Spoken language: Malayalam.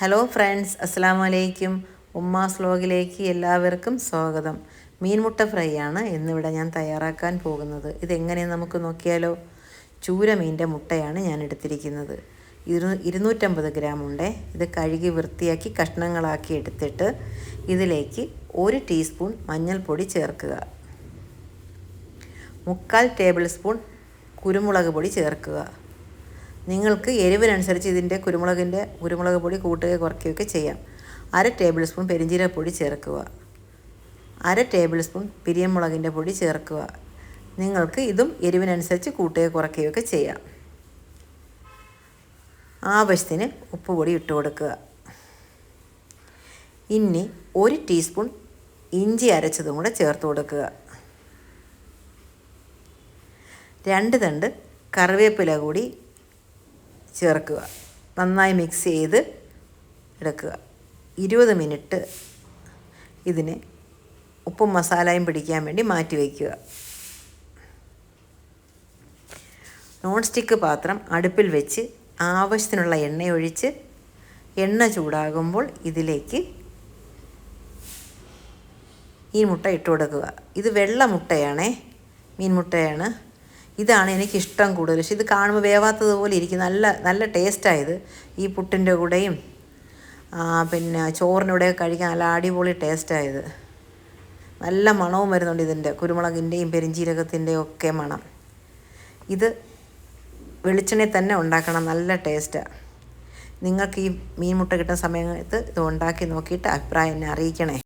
ഹലോ ഫ്രണ്ട്സ് അസ്സാം വലൈക്കും ഉമ്മാസ് വ്ലോഗിലേക്ക് എല്ലാവർക്കും സ്വാഗതം. മീൻമുട്ട ഫ്രൈ ആണ് ഇന്നിവിടെ ഞാൻ തയ്യാറാക്കാൻ പോകുന്നത്. ഇതെങ്ങനെയാണ് നമുക്ക് നോക്കിയാലോ? ചൂര മീന്റെ മുട്ടയാണ് ഞാൻ എടുത്തിരിക്കുന്നത്. ഇരു ഇരുന്നൂറ്റമ്പത് ഗ്രാം ഉണ്ട്. ഇത് കഴുകി വൃത്തിയാക്കി കഷ്ണങ്ങളാക്കി എടുത്തിട്ട് ഇതിലേക്ക് ഒരു ടീസ്പൂൺ മഞ്ഞൾപ്പൊടി ചേർക്കുക. മുക്കാൽ ടേബിൾ സ്പൂൺ കുരുമുളക് പൊടി ചേർക്കുക. നിങ്ങൾക്ക് എരിവിനനുസരിച്ച് ഇതിന്റെ കുരുമുളകിന്റെ കുരുമുളക് പൊടി കൂട്ടുകയോ കുറയ്ക്കുകയൊക്കെ ചെയ്യാം. അര ടേബിൾ സ്പൂൺ പെരിഞ്ചീരപ്പൊടി ചേർക്കുക. അര ടേബിൾ സ്പൂൺ പിരിയമുളകിന്റെ പൊടി ചേർക്കുക. നിങ്ങൾക്ക് ഇതും എരിവിനനുസരിച്ച് കൂട്ടുകയോ കുറയ്ക്കുകയൊക്കെ ചെയ്യാം. ആവശ്യത്തിന് ഉപ്പ് പൊടി ഇട്ട് കൊടുക്കുക. ഇനി ഒരു ടീസ്പൂൺ ഇഞ്ചി അരച്ചതും കൂടെ ചേർത്ത് കൊടുക്കുക. രണ്ട് തണ്ട് കറിവേപ്പില കൂടി ചേർക്കുക. നന്നായി മിക്സ് ചെയ്ത് എടുക്കുക. ഇരുപത് മിനിറ്റ് ഇതിന് ഉപ്പും മസാലയും പിടിക്കാൻ വേണ്ടി മാറ്റി വയ്ക്കുക. നോൺ സ്റ്റിക്ക് പാത്രം അടുപ്പിൽ വെച്ച് ആവശ്യത്തിനുള്ള എണ്ണയൊഴിച്ച് എണ്ണ ചൂടാകുമ്പോൾ ഇതിലേക്ക് ഈ മുട്ട ഇട്ട് കൊടുക്കുക ഇത് വെള്ള മുട്ടയാണേ. മീൻ മുട്ടയാണ്. ഇതാണ് എനിക്കിഷ്ടം കൂടുതൽ. പക്ഷേ ഇത് കാണുമ്പോൾ വേവാത്തതുപോലെ ഇരിക്കും. നല്ല നല്ല ടേസ്റ്റായത്. ഈ പുട്ടിന്റെ കൂടെയും പിന്നെ ചോറിന്റെ കൂടെയൊക്കെ കഴിക്കാൻ നല്ല അടിപൊളി ടേസ്റ്റായത്. നല്ല മണവും വരുന്നുണ്ട് ഇതിന്റെ. കുരുമുളകിന്റെയും പെരിഞ്ചീരകത്തിന്റെയും ഒക്കെ മണം. ഇത് വെളിച്ചെണ്ണയിൽ തന്നെ ഉണ്ടാക്കണം. നല്ല ടേസ്റ്റാണ് നിങ്ങൾക്ക് ഈ മീൻ മുട്ട കിട്ടുന്ന സമയത്ത് ഇത് ഉണ്ടാക്കി നോക്കിയിട്ട് അഭിപ്രായം എന്നെ അറിയിക്കണേ.